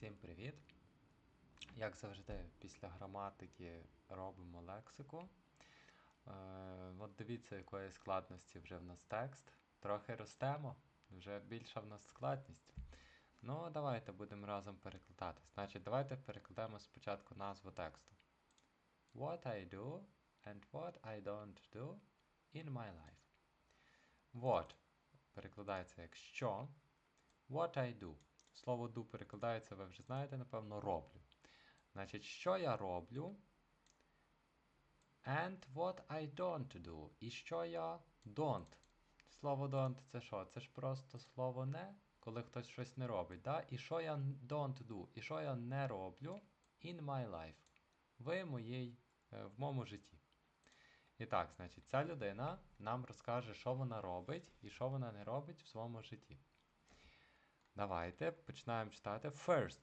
Всім привіт! Як завжди, після граматики робимо лексику. Е, от дивіться, якої складності вже в нас текст. Трохи ростемо, вже більша в нас складність. Ну, давайте будемо разом перекладати. Значить, давайте перекладемо спочатку назву тексту. What I do and what I don't do in my life. What перекладається як що. What I do. Слово do перекладається, ви вже знаєте, напевно, роблю. Значить, що я роблю? And what I don't do. І що я don't. Слово don't це що? Це ж просто слово не, коли хтось щось не робить. Да? І що я don't do? І що я не роблю in my life. В моїй, е, в моєму житті. І так, значить, ця людина нам розкаже, що вона робить і що вона не робить в своєму житті. Давайте починаємо читати. First.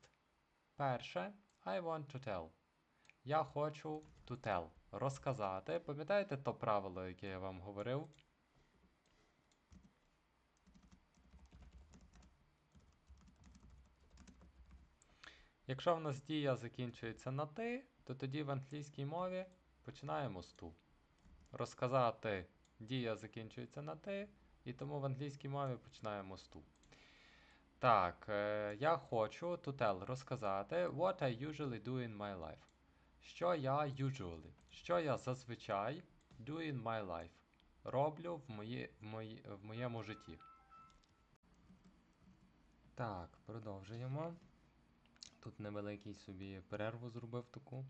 Перше. I want to tell. Я хочу to tell. Розказати. Пам'ятаєте то правило, яке я вам говорив? Якщо в нас дія закінчується на ти, то тоді в англійській мові починаємо з ту. Розказати дія закінчується на ти, і тому в англійській мові починаємо з ту. Так, е, я хочу tell розказати what I usually do in my life. Що я usually, що я зазвичай do in my life. Роблю в, мої, в, мої, в моєму житті. Так, продовжуємо. Тут невеликий собі перерву зробив таку.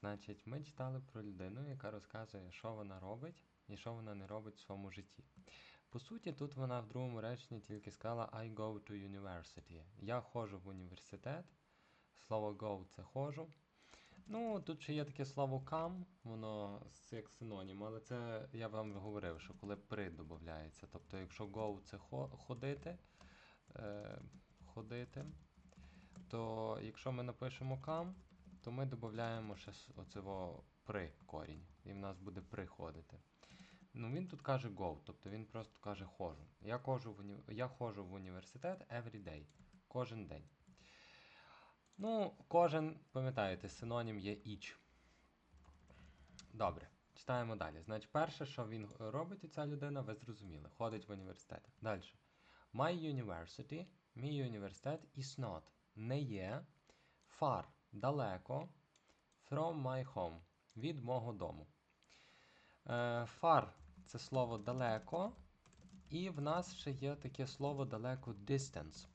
Значить, ми читали про людину, яка розказує, що вона робить і що вона не робить в своєму житті. По суті, тут вона в другому реченні тільки сказала I go to university. Я ходжу в університет. Слово go це ходжу. Ну, тут ще є таке слово come, воно як синонім, але це я вам говорив, що коли при додається. Тобто, якщо go це ходити, е, ходити, то якщо ми напишемо come, то ми додаємо ще оцього при корінь. І в нас буде приходити. Ну, він тут каже go, тобто він просто каже ходжу. Я ходжу в уні... я ходжу в університет every day. Кожен день. Ну, кожен, пам'ятаєте, синонім є each. Добре, читаємо далі. Значить, перше, що він робить, і ця людина, ви зрозуміли, ходить в університет. Далі. My university, мій університет is not, не є far, далеко, from my home, від мого дому. Е, far це слово далеко, і в нас ще є таке слово далеко distance.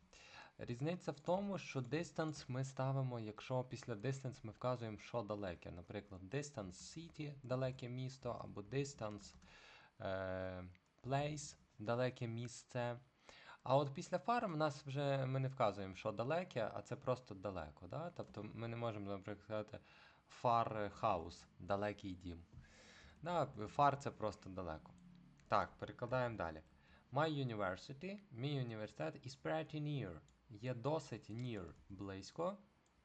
Різниця в тому, що distance ми ставимо, якщо після distance ми вказуємо, що далеке. Наприклад, distance city далеке місто, або distance е, place далеке місце. А от після far в нас вже ми не вказуємо, що далеке, а це просто далеко. Да? Тобто ми не можемо, наприклад, сказати far house, далекий дім. Да, Far це просто далеко. Так, перекладаємо далі. My university, мій університет is pretty near. Є досить near, близько.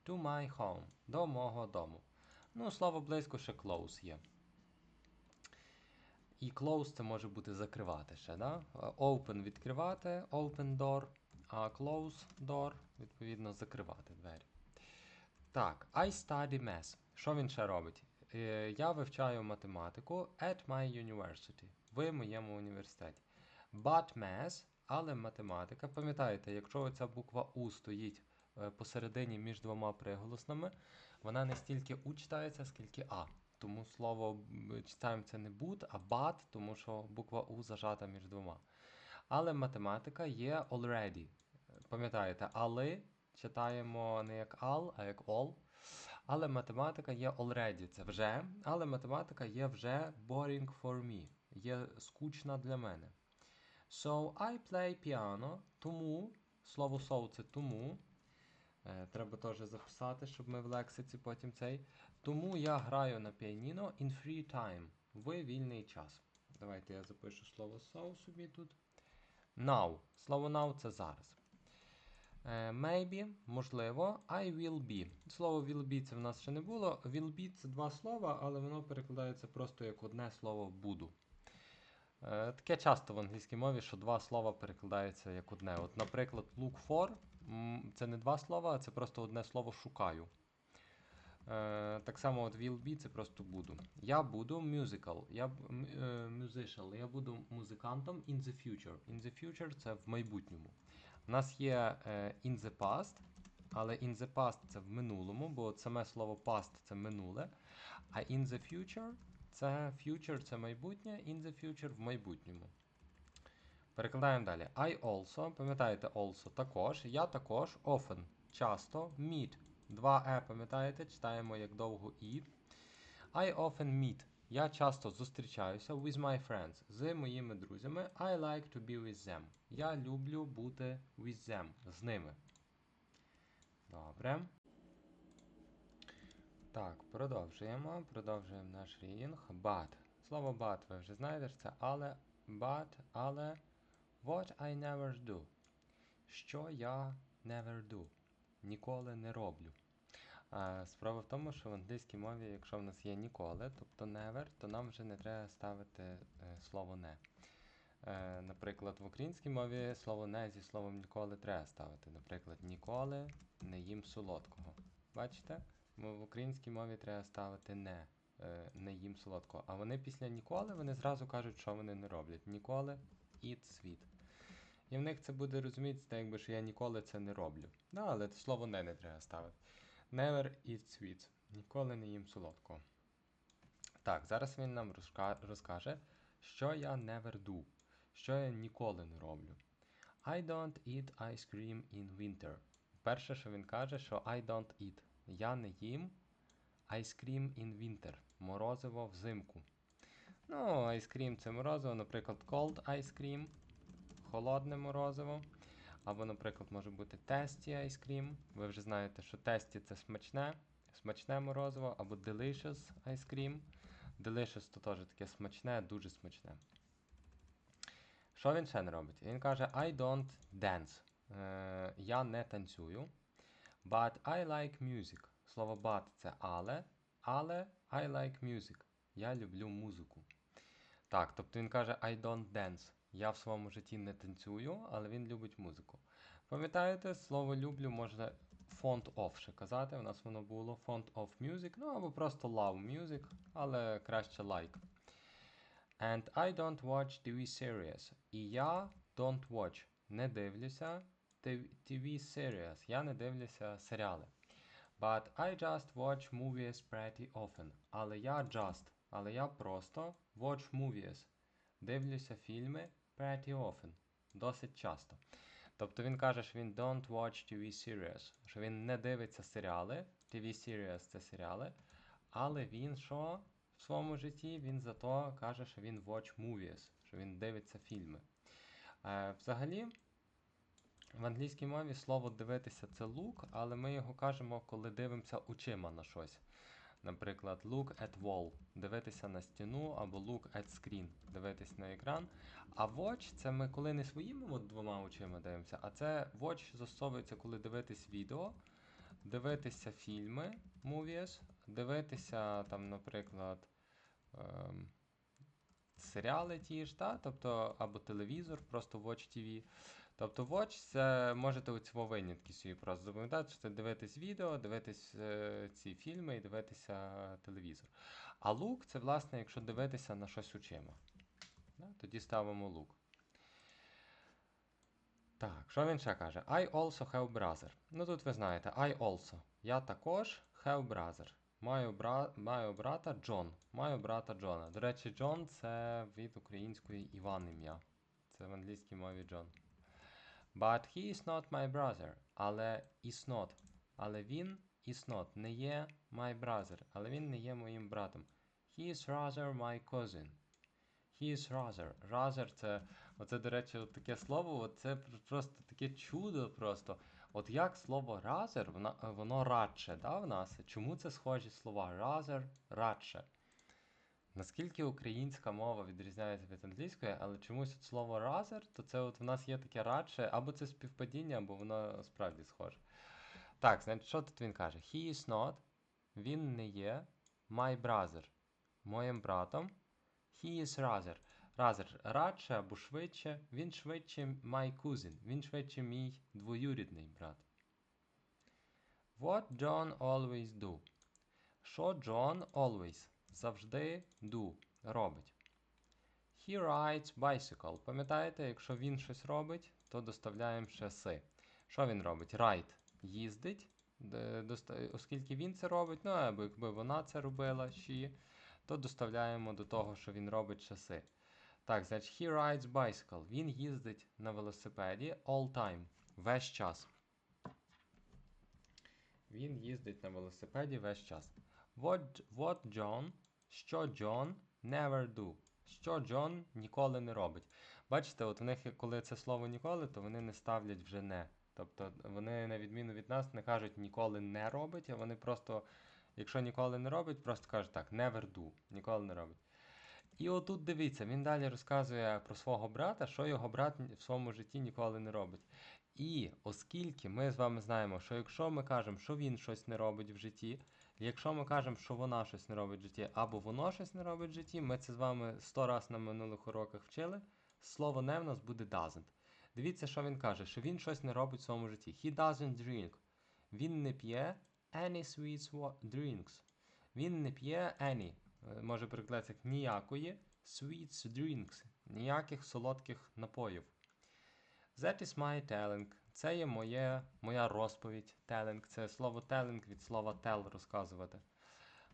To my home, до мого дому. Ну, слово близько ще close є. І close це може бути закривати ще. да? Open відкривати, open door, а close door, відповідно, закривати двері. Так, I study math. Що він ще робить? Е, я вивчаю математику at my university, в моєму університеті. But math, але математика. Пам'ятаєте, якщо ця буква У стоїть е, посередині між двома приголосними, вона не стільки У читається, скільки А. Тому слово читаємо це не but, а but, тому що буква У зажата між двома. Але математика є already. Пам'ятаєте, але читаємо не як all, а як all. Але математика є already, це вже, але математика є вже boring for me, є скучна для мене. So I play piano, тому, слово so це тому. Е, треба теж записати, щоб ми в лексиці потім цей. Тому я граю на піаніно in free time, в вільний час. Давайте я запишу слово so собі тут. Now. Слово now це зараз. Е, maybe, можливо, I will be. Слово will be це в нас ще не було. Will be це два слова, але воно перекладається просто як одне слово буду. Е, таке часто в англійській мові, що два слова перекладаються як одне. От, Наприклад, look for це не два слова, а це просто одне слово шукаю. Е, так само от will be це просто буду. Я буду musical, я musician, я буду музикантом in the future. In the future це в майбутньому. У нас є е, in the past, але in the past це в минулому, бо саме слово past це минуле. А in the future це future це майбутнє, in the future в майбутньому. Перекладаємо далі. I also, пам'ятаєте, also також. Я також often, часто, meet. Два е, пам'ятаєте, читаємо як довго і. I often meet. Я часто зустрічаюся with my friends, з моїми друзями. I like to be with them. Я люблю бути with them, з ними. Добре. Так, продовжуємо. Продовжуємо наш рінг. But. Слово but ви вже знаєте, що це але, but, але. What I never do. Що я never do. Nіколи не роблю. Справа в тому, що в англійській мові, якщо в нас є ніколи, тобто never, то нам вже не треба ставити е, слово не. Е, наприклад, в українській мові слово не зі словом ніколи треба ставити. Наприклад, ніколи не їм солодкого. Бачите? В українській мові треба ставити не, е, не їм солодкого. А вони після ніколи вони зразу кажуть, що вони не роблять. Ніколи eat sweet. І в них це буде розуміти, якби що я ніколи це не роблю. Да, але це слово не не треба ставити. Never eat sweets. Ніколи не їм солодкого. Так, зараз він нам розкаже, що я never do. Що я ніколи не роблю. I don't eat ice cream in winter. Перше, що він каже, що I don't eat. Я не їм ice cream in winter. Морозиво взимку. Ну, ice cream це морозиво, наприклад, cold ice cream, холодне морозиво. Або, наприклад, може бути ice cream. Ви вже знаєте, що tasty це смачне, смачне морозиво, або delicious ice. Delicious то теж таке смачне, дуже смачне. Що він ще не робить? Він каже: I don't dance. Е, я не танцюю. But I like music. Слово but це але. Але I like music. Я люблю музику. Так, тобто він каже I don't dance. Я в своєму житті не танцюю, але він любить музику. Пам'ятаєте, слово люблю можна font of ще казати. У нас воно було font of music, ну або просто love music, але краще like. And I don't watch TV series. І я don't watch. Не дивлюся TV series. Я не дивлюся серіали. But I just watch movies pretty often. Але я just, але я просто watch movies. Дивлюся фільми pretty often. Досить часто. Тобто він каже, що він don't watch TV series, що він не дивиться серіали. TV series це серіали. Але він що в своєму житті? Він зато каже, що він watch movies, що він дивиться фільми. Е, взагалі, в англійській мові слово дивитися це look, але ми його кажемо, коли дивимося очима на щось. Наприклад, look at wall дивитися на стіну, або look at screen дивитися на екран. А watch це ми коли не своїми двома очима дивимося, а це watch застосовується, коли дивитись відео, дивитися фільми, movies, дивитися там, наприклад, ем, серіали ті ж, та? тобто або телевізор, просто Watch TV. Тобто Watch це можете у цього винятки собі просто запам'ятати, що це дивитись відео, дивитись е, ці фільми і дивитися телевізор. А look це, власне, якщо дивитися на щось очима. Да? Тоді ставимо look. Так, що він ще каже? I also have brother. Ну тут ви знаєте, I also. Я також have brother. Маю, бра... Маю брата Джон. Маю брата Джона. До речі, Джон це від української Іван ім'я. Це в англійській мові Джон. But he is not my brother. Але is not. Але він is not. Не є my brother. Але він не є моїм братом. He is rather my cousin. He is rather. Rather це, оце, до речі, таке слово, це просто таке чудо просто. От як слово rather, вона, воно радше, да, в нас? Чому це схожі слова? Rather, радше. Наскільки українська мова відрізняється від англійської, але чомусь от слово rather, то це от в нас є таке радше, або це співпадіння, або воно справді схоже. Так, значить, що тут він каже? He is not, він не є my brother, моїм братом. He is rather. Rather, радше або швидше. Він швидше my cousin. Він швидше мій двоюрідний брат. What John always do? Що John always завжди do робить? He rides bicycle. Пам'ятаєте, якщо він щось робить, то доставляємо ще си. Що він робить? Ride їздить. Оскільки він це робить, ну або якби вона це робила, she, то доставляємо до того, що він робить часи. Так, значить, he rides bicycle. Він їздить на велосипеді all time. Весь час. Він їздить на велосипеді весь час. What, what John, що John never do. Що Джон ніколи не робить. Бачите, от у них, коли це слово ніколи, то вони не ставлять вже не. Тобто вони, на відміну від нас, не кажуть ніколи не робить, а вони просто, якщо ніколи не робить, просто кажуть так, never do, ніколи не робить. І отут дивіться, він далі розказує про свого брата, що його брат в своєму житті ніколи не робить. І оскільки ми з вами знаємо, що якщо ми кажемо, що він щось не робить в житті, якщо ми кажемо, що вона щось не робить в житті, або воно щось не робить в житті, ми це з вами сто раз на минулих уроках вчили. Слово не в нас буде doesn't. Дивіться, що він каже, що він щось не робить в своєму житті. He doesn't drink. Він не п'є any sweet drinks. Він не п'є any. е, Може перекладатися як ніякої sweet drinks. Ніяких солодких напоїв. That is my telling. Це є моє, моя розповідь. Telling. Це слово telling від слова tell розказувати.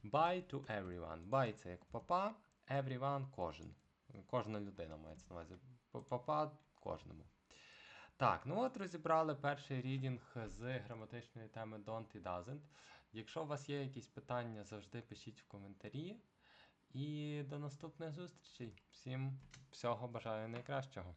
Bye to everyone. Bye це як папа, everyone кожен. Кожна людина мається на увазі. Папа кожному. Так, ну от розібрали перший рідінг з граматичної теми don't і doesn't. Якщо у вас є якісь питання, завжди пишіть в коментарі. І до наступних зустрічей. Всім всього бажаю найкращого.